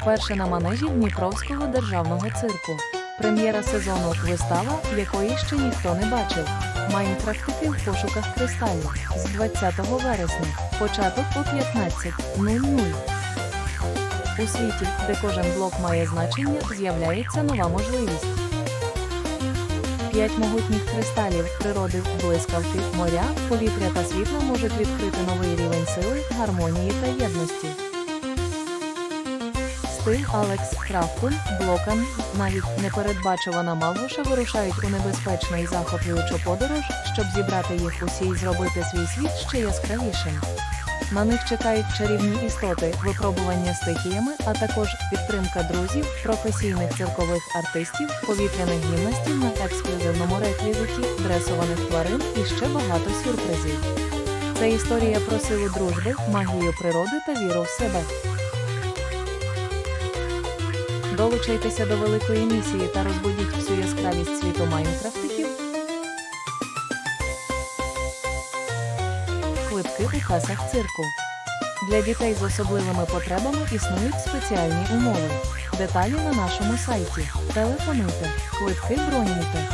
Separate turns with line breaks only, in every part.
Вперше на манежі Дніпровського державного цирку. Прем'єра сезону вистава, якої ще ніхто не бачив. Майнкрафтики в пошуках кристалів з 20 вересня. Початок о 15.00. У світі, де кожен блок має значення, з'являється нова можливість. П'ять могутніх кристалів природи, блискавки, моря, повітря та світла можуть відкрити новий рівень сили, гармонії та єдності. Стиль Алекс Крафтун, Блокан, навіть непередбачувана Малгуша вирушають у небезпечну і захоплюючу подорож, щоб зібрати їх усі і зробити свій світ ще яскравішим. На них чекають чарівні істоти, випробування стихіями, а також підтримка друзів, професійних циркових артистів, повітряних гімнастів на ексклюзивному реквізиті, дресованих тварин і ще багато сюрпризів. Це історія про силу дружби, магію природи та віру в себе. Долучайтеся до великої місії та розбудіть всю яскравість світу Майнкрафтиків. Квитки у касах цирку. Для дітей з особливими потребами існують спеціальні умови. Деталі на нашому сайті. Телефонуйте. Квитки бронюйте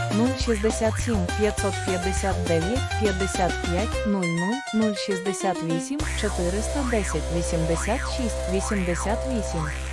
067 559 55 00 068 410 86 88.